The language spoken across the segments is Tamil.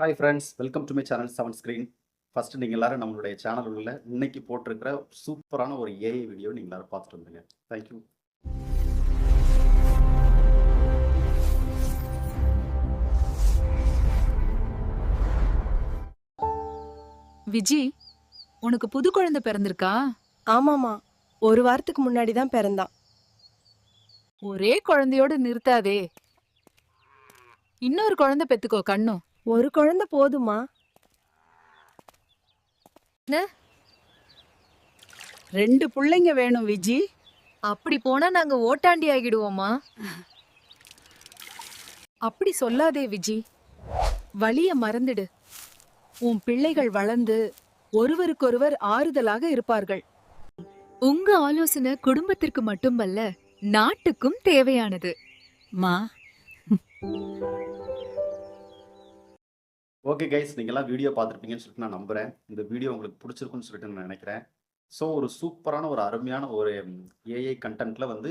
Hi friends welcome to my channel seven screen first நீங்கள் எல்லாரும் நம்மளுடைய சேனல் உள்ள இன்னைக்கு போட்டிருக்கிற சூப்பரான ஒரு ஏஐ வீடியோ நீங்கள் எல்லாரும் பார்த்துட்டு வந்துங்க தேங்க்யூ விஜி உனக்கு புது குழந்தை பிறந்திருக்கா? ஆமாமா ஒரு வாரத்துக்கு முன்னாடி தான் பிறந்தான் ஒரே குழந்தையோட நிறுத்தாதே. இன்னொரு குழந்தை பெத்துக்கோ கண்ணும் ஒரு குழந்தை போதுமா? ரெண்டு பிள்ளைங்க வேணும் விஜி. அப்படி போனா நாங்க ஓட்டாண்டி ஆகிடுவோமா அப்படி சொல்லாதே விஜி. வலிய மறந்துடு. உன் பிள்ளைகள் வளர்ந்து ஒருவருக்கொருவர் ஆறுதலாக இருப்பார்கள். உங்க ஆலோசனை குடும்பத்திற்கு மட்டுமல்ல நாட்டுக்கும் தேவையானது. மா. ஓகே கைஸ் நீங்கள்லாம் வீடியோ பார்த்துருப்பீங்கன்னு சொல்லிட்டு நான் நம்புகிறேன் இந்த வீடியோ உங்களுக்கு பிடிச்சிருக்குன்னு சொல்லிட்டு நான் நினைக்கிறேன். ஸோ ஒரு சூப்பரான ஒரு அருமையான ஒரு ஏஐ கண்டென்ட்ல வந்து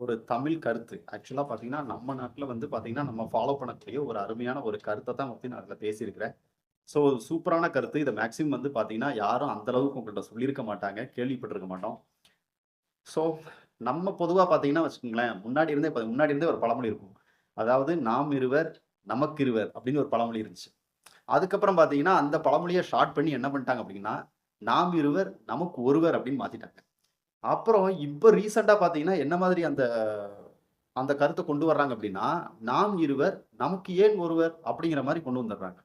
ஒரு தமிழ் கருத்து. ஆக்சுவலாக பார்த்தீங்கன்னா நம்ம நாட்டில் வந்து பார்த்தீங்கன்னா நம்ம ஃபாலோ பண்ணக்கூடிய ஒரு அருமையான ஒரு கருத்தை தான் பற்றி நான் அதில் பேசியிருக்கிறேன். ஸோ ஒரு சூப்பரான கருத்து. இதை மேக்ஸிமம் வந்து பார்த்தீங்கன்னா யாரும் அந்தளவுக்கு உங்கள்கிட்ட சொல்லியிருக்க மாட்டாங்க. கேள்விப்பட்டிருக்க மாட்டோம். ஸோ நம்ம பொதுவாக பார்த்தீங்கன்னா வச்சுக்கோங்களேன் முன்னாடி இருந்தே முன்னாடி இருந்தே ஒரு பழமொழி இருக்கும். அதாவது நாம் இருவர் நமக்கு இருவர் அப்படின்னு ஒரு பழமொழி இருந்துச்சு. அதுக்கப்புறம் பார்த்தீங்கன்னா அந்த பழமொழியை ஷார்ட் பண்ணி என்ன பண்ணிட்டாங்க அப்படின்னா நாம் இருவர் நமக்கு ஒருவர் அப்படின்னு மாத்திட்டாங்க. அப்புறம் இப்போ ரீசெண்டாக பார்த்தீங்கன்னா என்ன மாதிரி அந்த அந்த கருத்தை கொண்டு வர்றாங்க அப்படின்னா நாம் இருவர் நமக்கு ஏன் ஒருவர் அப்படிங்கிற மாதிரி கொண்டு வந்துடுறாங்க.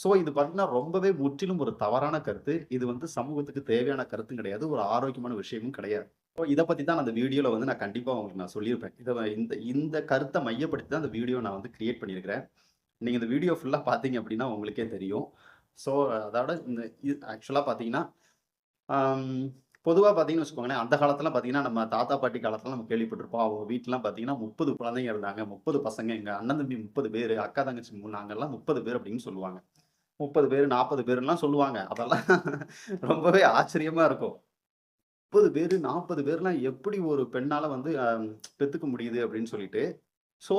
ஸோ இது பார்த்தீங்கன்னா ரொம்பவே முற்றிலும் ஒரு தவறான கருத்து. இது வந்து சமூகத்துக்கு தேவையான கருத்தும் கிடையாது. ஒரு ஆரோக்கியமான விஷயமும் கிடையாது. ஸோ இதை பற்றி தான் அந்த வீடியோவில் வந்து நான் கண்டிப்பாக உங்களுக்கு நான் சொல்லியிருப்பேன். இதை இந்த இந்த கருத்தை மையப்படுத்தி தான் அந்த வீடியோ நான் வந்து கிரியேட் பண்ணியிருக்கிறேன். நீங்கள் இந்த வீடியோ ஃபுல்லாக பார்த்தீங்க அப்படின்னா உங்களுக்கே தெரியும். ஸோ அதோட இந்த இது ஆக்சுவலாக பார்த்தீங்கன்னா பொதுவாக பார்த்தீங்கன்னு வச்சுக்கோங்களேன் அந்த காலத்தில் பார்த்தீங்கன்னா நம்ம தாத்தா பாட்டி காலத்தில் நம்ம கேள்விப்பட்டிருப்போம். அவங்க வீட்டிலாம் பார்த்தீங்கன்னா முப்பது குழந்தைங்க இருந்தாங்க. முப்பது பசங்க எங்கள் அண்ணன் தம்பி முப்பது பேர் அக்கா தங்கச்சி நாங்கள்லாம் முப்பது பேர் அப்படின்னு சொல்லுவாங்க. முப்பது பேர் நாற்பது பேர்லாம் சொல்லுவாங்க. அதெல்லாம் ரொம்பவே ஆச்சரியமாக இருக்கும். முப்பது பேர் நாற்பது பேர்லாம் எப்படி ஒரு பெண்ணால் வந்து பெற்றுக்க பெத்துக்க முடியுது அப்படின்னு சொல்லிட்டு. ஸோ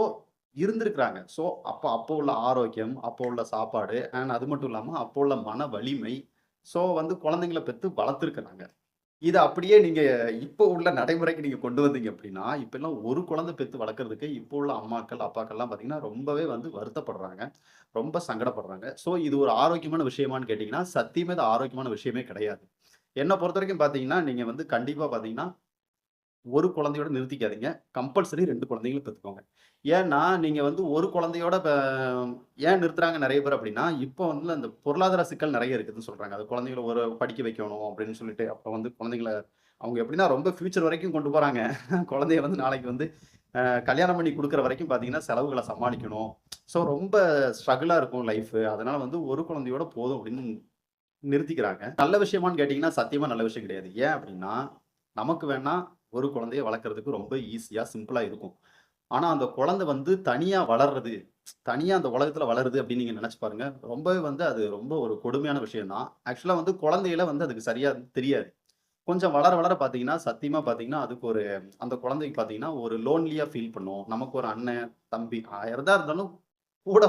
இருந்திருக்கிறாங்க. ஸோ அப்போ அப்போ உள்ள ஆரோக்கியம் அப்போ உள்ள சாப்பாடு அண்ட் அது மட்டும் இல்லாமல் அப்போ உள்ள மன வலிமை. ஸோ வந்து குழந்தைங்களை பெற்று வளர்த்துருக்குறாங்க. இதை அப்படியே நீங்கள் இப்போ உள்ள நடைமுறைக்கு நீங்கள் கொண்டு வந்தீங்க அப்படின்னா இப்போல்லாம் ஒரு குழந்தை பெற்று வளர்க்குறதுக்கு இப்போ உள்ள அம்மாக்கள் அப்பாக்கள்லாம் பார்த்தீங்கன்னா ரொம்பவே வந்து வருத்தப்படுறாங்க. ரொம்ப சங்கடப்படுறாங்க. ஸோ இது ஒரு ஆரோக்கியமான விஷயமான்னு கேட்டிங்கன்னா சத்தியமே இது ஆரோக்கியமான விஷயமே கிடையாது. என்னை பொறுத்த வரைக்கும் பார்த்தீங்கன்னா நீங்கள் வந்து கண்டிப்பாக பார்த்தீங்கன்னா ஒரு குழந்தையோட நிறுத்திக்காதீங்க. கம்பல்சரி ரெண்டு குழந்தைங்களும் பெற்றுக்கோங்க ஏன்னா நீங்கள் வந்து ஒரு குழந்தையோட ஏன் நிறுத்துறாங்க நிறைய பேர் அப்படின்னா இப்போ வந்து அந்த பொருளாதார சிக்கல் நிறைய இருக்குதுன்னு சொல்கிறாங்க அது குழந்தைங்களை ஒரு படிக்க வைக்கணும் அப்படின்னு சொல்லிட்டு அப்போ வந்து குழந்தைங்களை அவங்க எப்படின்னா ரொம்ப ஃபியூச்சர் வரைக்கும் கொண்டு போகிறாங்க குழந்தைய வந்து நாளைக்கு வந்து கல்யாணம் பண்ணி கொடுக்குற வரைக்கும் பார்த்தீங்கன்னா செலவுகளை சமாளிக்கணும். ஸோ ரொம்ப ஸ்ட்ரகிளாக இருக்கும் லைஃப் அதனால வந்து ஒரு குழந்தையோட போதும் அப்படின்னு நிறுத்திக்கிறாங்க. நல்ல விஷயமான்னு கேட்டிங்கன்னா சத்தியமாக நல்ல விஷயம் கிடையாது. ஏன் அப்படின்னா நமக்கு வேணால் ஒரு குழந்தைய வளர்க்குறதுக்கு ரொம்ப ஈஸியாக சிம்பிளாக இருக்கும். ஆனால் அந்த குழந்தை வந்து தனியாக வளர்றது தனியாக அந்த உலகத்தில் வளருது அப்படின்னு நீங்கள் நினச்சி பாருங்க. ரொம்பவே வந்து அது ரொம்ப ஒரு கொடுமையான விஷயம் தான் ஆக்சுவலாக வந்து குழந்தையில வந்து அதுக்கு சரியாக தெரியாது. கொஞ்சம் வளர வளர பார்த்தீங்கன்னா சத்தியமாக பார்த்தீங்கன்னா அதுக்கு ஒரு அந்த குழந்தைக்கு பார்த்தீங்கன்னா ஒரு லோன்லியாக ஃபீல் பண்ணும். நமக்கு ஒரு அண்ணன் தம்பி ஆயிரம் இருந்தாலும் கூட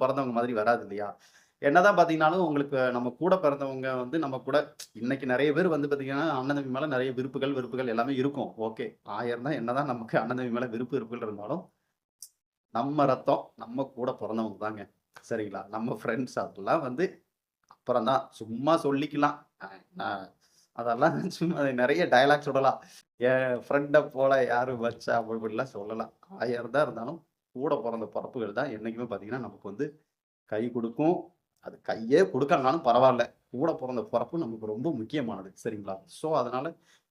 பிறந்தவங்க மாதிரி வராது இல்லையா? என்னதான் பார்த்தீங்கன்னாலும் உங்களுக்கு நம்ம கூட பிறந்தவங்க வந்து நம்ம கூட இன்னைக்கு நிறைய பேர் வந்து பார்த்தீங்கன்னா அண்ணன் தம்பி மேலே நிறைய விருப்புகள் விருப்புகள் எல்லாமே இருக்கும். ஓகே ஆயிரம் தான் என்னதான் நமக்கு அண்ணன் தம்பி மேலே விருப்பு விருப்புகள் இருந்தாலும் நம்ம ரத்தம் நம்ம கூட பிறந்தவங்க தாங்க. சரிங்களா? நம்ம ஃப்ரெண்ட்ஸ் அதெல்லாம் வந்து அப்புறம் தான். சும்மா சொல்லிக்கலாம். நான் அதெல்லாம் சும்மா நிறைய டைலாக் சொல்லலாம் என் ஃப்ரெண்டை போல யாரும் வச்சா அப்படி இப்படிலாம் சொல்லலாம். ஆயிரம் தான் இருந்தாலும் கூட பிறந்த பிறப்புகள் தான் என்றைக்குமே பார்த்தீங்கன்னா நமக்கு வந்து கை கொடுக்கும். அது கையே கொடுக்கலனாலும் பரவாயில்ல. கூட பிறந்த பிறப்பு நமக்கு ரொம்ப முக்கியமானது. சரிங்களா? ஸோ அதனால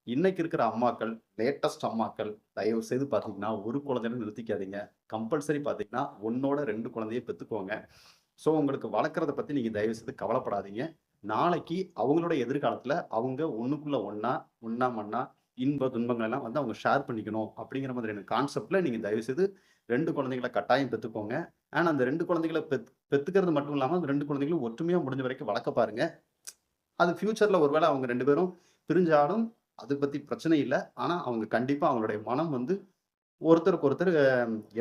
இன்னைக்கு இருக்கிற அம்மாக்கள் லேட்டஸ்ட் அம்மாக்கள் தயவு செய்து பார்த்தீங்கன்னா ஒரு குழந்தைன்னு நிறுத்திக்காதீங்க. கம்பல்சரி பார்த்தீங்கன்னா ஒன்னோட ரெண்டு குழந்தைய பெற்றுக்கோங்க ஸோ உங்களுக்கு வளர்க்குறத பற்றி நீங்கள் தயவு செய்து கவலைப்படாதீங்க. நாளைக்கு அவங்களோட எதிர்காலத்தில் அவங்க ஒன்றுக்குள்ளே ஒன்றா ஒன்றா மண்ணா இன்ப துன்பங்கள் எல்லாம் வந்து அவங்க ஷேர் பண்ணிக்கணும் அப்படிங்கிற மாதிரியான கான்செப்டில் நீங்கள் தயவு செய்து ரெண்டு குழந்தைங்களை கட்டாயம் பெற்றுக்கோங்க ஆனால் அந்த ரெண்டு குழந்தைகளை பெத் பெற்றுக்கிறது மட்டும் இல்லாமல் அந்த ரெண்டு குழந்தைகளும் ஒற்றுமையாக முடிஞ்ச வரைக்கும் வளர்க்க பாருங்க. அது ஃப்யூச்சரில் ஒருவேளை அவங்க ரெண்டு பேரும் பிரிஞ்சாலும் அதை பற்றி பிரச்சனை இல்லை. ஆனால் அவங்க கண்டிப்பாக அவங்களுடைய மனம் வந்து ஒருத்தருக்கு ஒருத்தர்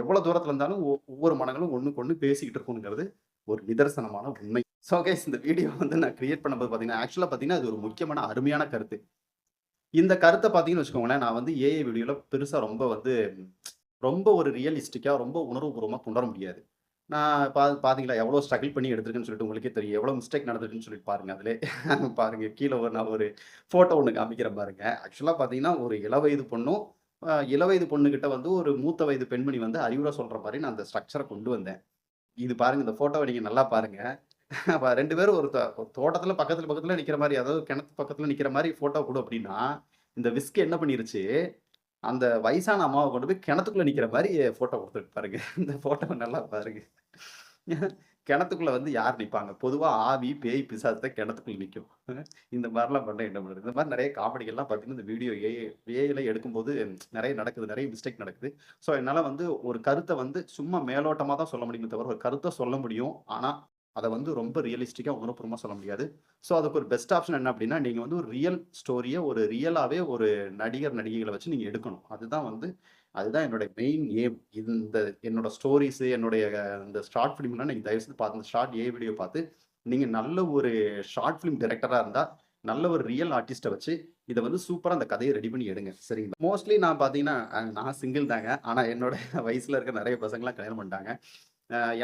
எவ்வளோ தூரத்தில் இருந்தாலும் ஒவ்வொரு மனங்களும் ஒண்ணுக்கு ஒண்ணு பேசிக்கிட்டு இருக்கணுங்கிறது ஒரு நிதர்சனமான உண்மை. ஸோ கேஸ் இந்த வீடியோ வந்து நான் கிரியேட் பண்ணும்போது பார்த்தீங்கன்னா ஆக்சுவலாக பார்த்தீங்கன்னா அது ஒரு முக்கியமான அருமையான கருத்து. இந்த கருத்தை பார்த்தீங்கன்னு வச்சுக்கோங்களேன் நான் வந்து ஏஐ வீடியோவில் பெருசாக ரொம்ப வந்து ரொம்ப ஒரு ரியலிஸ்டிக்காக ரொம்ப உணர்வுபூர்வமாக கொண்டு வர முடியாது. நான் பா பார்த்தீங்களா எவ்வளோ ஸ்ட்ரகிள் பண்ணி எடுத்துருக்குன்னு சொல்லிட்டு உங்களுக்கே தெரியும். எவ்வளோ மிஸ்டேக் நடந்திருக்குன்னு சொல்லிட்டு பாருங்க அதிலே பாருங்க கீழே ஒரு நான் ஒரு ஃபோட்டோ ஒன்று காமிக்கிறேன் பாருங்க. ஆக்சுவலாக பார்த்தீங்கன்னா ஒரு இளவயது பொண்ணும் இளவயது பொண்ணுக்கிட்ட வந்து ஒரு மூத்த வயது பெண்மணி வந்து அறிவுரை சொல்கிற மாதிரி நான் அந்த ஸ்ட்ரக்சரை கொண்டு வந்தேன். இது பாருங்கள் இந்த ஃபோட்டோவை நீங்கள் நல்லா பாருங்கள் அப்போ ரெண்டு பேரும் ஒரு தோ- தோட்டத்தில் பக்கத்தில் பக்கத்தில் நிற்கிற மாதிரி அதாவது கிணத்து பக்கத்தில் நிற்கிற மாதிரி ஃபோட்டோ கொடு அப்படின்னா இந்த விஸ்க் என்ன பண்ணிருச்சு? அந்த வயசான அம்மாவை கொண்டு போய் கிணத்துக்குள்ளே நிற்கிற மாதிரி ஃபோட்டோ கொடுத்துட்டு பாருங்க. இந்த ஃபோட்டோவை நல்லா பாருங்க. கிணத்துக்குள்ள வந்து யார் நிற்பாங்க பொதுவாக ஆவி பேய் பிசாசத்தை கிணத்துக்குள்ள நிற்கும் இந்த மாதிரிலாம் பண்ண என்ன பண்ணுறது? இந்த மாதிரி நிறைய காமெடிகள்லாம் பார்த்தீங்கன்னா இந்த வீடியோ ஏ ஏஐல எடுக்கும்போது நிறைய நடக்குது நிறைய மிஸ்டேக் நடக்குது. ஸோ என்னால் வந்து ஒரு கருத்தை வந்து சும்மா மேலோட்டமாக தான் சொல்ல முடியுமே தவிர ஒரு கருத்தை சொல்ல முடியும். ஆனால் அதை வந்து ரொம்ப ரியலிஸ்டிக்காக உணர்வுபூர்வமாக சொல்ல முடியாது. ஸோ அதுக்கு ஒரு பெஸ்ட் ஆப்ஷன் என்ன அப்படின்னா நீங்கள் வந்து ஒரு ரியல் ஸ்டோரியை ஒரு ரியலாகவே ஒரு நடிகர் நடிகைகளை வச்சு நீங்கள் எடுக்கணும். அதுதான் வந்து அதுதான் என்னுடைய மெயின் ஏம் இந்த என்னோட ஸ்டோரிஸு என்னுடைய இந்த ஷார்ட் ஃபிலிம்லாம் நீங்கள் தயவுசெய்து பார்த்து இந்த ஷார்ட் ஏ வீடியோ பார்த்து நீங்கள் நல்ல ஒரு ஷார்ட் ஃபிலிம் டைரக்டராக இருந்தால் நல்ல ஒரு ரியல் ஆர்டிஸ்ட்டை வச்சு இதை வந்து சூப்பராக அந்த கதையை ரெடி பண்ணி எடுங்க. சரிங்களா? மோஸ்ட்லி நான் பார்த்தீங்கன்னா நான் சிங்கிள் தாங்க. ஆனால் என்னோட வயசில் இருக்க நிறைய பசங்களாம் கல்யாணம் பண்ணிட்டாங்க.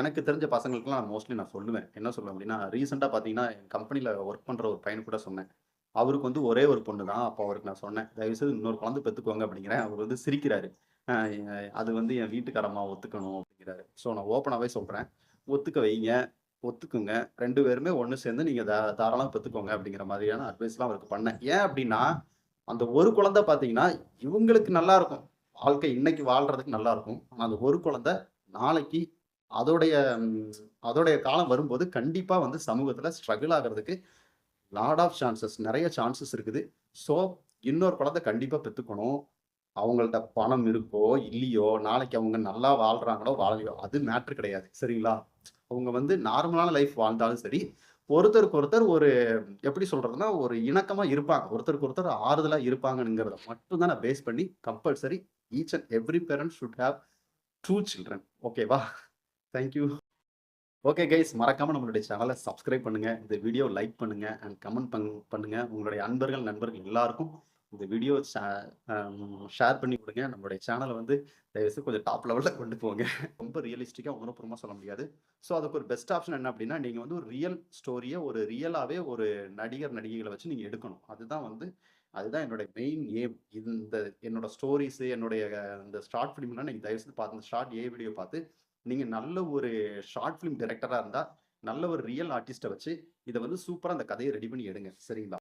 எனக்கு தெரிஞ்ச பசங்களுக்குலாம் நான் மோஸ்ட்லி நான் சொல்லுவேன். என்ன சொல்லுவேன் அப்படின்னா ரீசெண்டாக பார்த்தீங்கன்னா என் கம்பெனியில் ஒர்க் பண்ணுற ஒரு பையன் கூட சொன்னேன். அவருக்கு வந்து ஒரே ஒரு பொண்ணு தான் அப்போ அவருக்கு நான் சொன்னேன் தயவுசெய்து இன்னொரு குழந்தை பெற்றுக்கோங்க அப்படிங்கிறேன். அவர் வந்து சிரிக்கிறாரு. அது வந்து என் வீட்டுக்காரம்மா ஒத்துக்கணும் அப்படிங்கிறாரு. ஸோ நான் ஓப்பனாகவே சொல்கிறேன் ஒத்துக்க வைங்க ஒத்துக்குங்க. ரெண்டு பேருமே ஒன்று சேர்ந்து நீங்கள் தா தாராளமாக பெற்றுக்கோங்க அப்படிங்கிற மாதிரியான அட்வைஸ்லாம் அவருக்கு பண்ணேன். ஏன் அப்படின்னா அந்த ஒரு குழந்தை பார்த்தீங்கன்னா இவங்களுக்கு நல்லா இருக்கும். வாழ்க்கை இன்னைக்கு வாழ்றதுக்கு நல்லா இருக்கும். ஆனால் அந்த ஒரு குழந்தை நாளைக்கு அதோடைய அதோடைய காலம் வரும்போது கண்டிப்பாக வந்து சமூகத்தில் ஸ்ட்ரகிள் ஆகிறதுக்கு லாட் ஆஃப் சான்சஸ் நிறைய சான்சஸ் இருக்குது. ஸோ இன்னொரு குழந்தை கண்டிப்பாக பெற்றுக்கணும் அவங்கள்ட்ட பணம் இருக்கோ இல்லையோ நாளைக்கு அவங்க நல்லா வாழ்றாங்களோ வாழலையோ அது மேட்ரு கிடையாது. சரிங்களா? அவங்க வந்து நார்மலான லைஃப் வாழ்ந்தாலும் சரி ஒருத்தருக்கு ஒருத்தர் ஒரு எப்படி சொல்றதுன்னா ஒரு இணக்கமா இருப்பாங்க. ஒருத்தருக்கு ஒருத்தர் ஆறுதலா இருப்பாங்கங்கிறத மட்டும் தான் நான் பேஸ் பண்ணி compulsory each and every parent should have two children ஓகேவா தேங்க்யூ ஓகே கைஸ் மறக்காம நம்மளுடைய சேனலை சப்ஸ்கிரைப் பண்ணுங்க. இந்த வீடியோ லைக் பண்ணுங்க அண்ட் கமெண்ட் பண்ணுங்க. உங்களுடைய அன்பர்கள் நண்பர்கள் எல்லாருக்கும் இந்த வீடியோ ஷேர் பண்ணி கொடுங்க. நம்மளுடைய சேனலை வந்து தயவுசெய்து கொஞ்சம் டாப் லெவலில் கொண்டு போங்க. ரொம்ப ரியலிஸ்டிக்காக உணர்வுபூர்வமாக சொல்ல முடியாது. ஸோ அதுக்கு ஒரு பெஸ்ட் ஆப்ஷன் என்ன அப்படின்னா நீங்கள் வந்து ஒரு ரியல் ஸ்டோரியை ஒரு ரியலாகவே ஒரு நடிகர் நடிகைகளை வச்சு நீங்கள் எடுக்கணும். அதுதான் வந்து அதுதான் என்னுடைய மெயின் ஏம் இந்த என்னோட ஸ்டோரிஸு என்னுடைய இந்த ஷார்ட் ஃபிலிம்லாம் நீங்கள் தயவுசெய்து பார்த்து இந்த ஷார்ட் ஏ வீடியோ பார்த்து நீங்கள் நல்ல ஒரு ஷார்ட் ஃபிலிம் டைரக்டராக இருந்தால் நல்ல ஒரு ரியல் ஆர்டிஸ்ட்டை வச்சு இதை வந்து சூப்பராக அந்த கதையை ரெடி பண்ணி எடுங்க. சரிங்களா?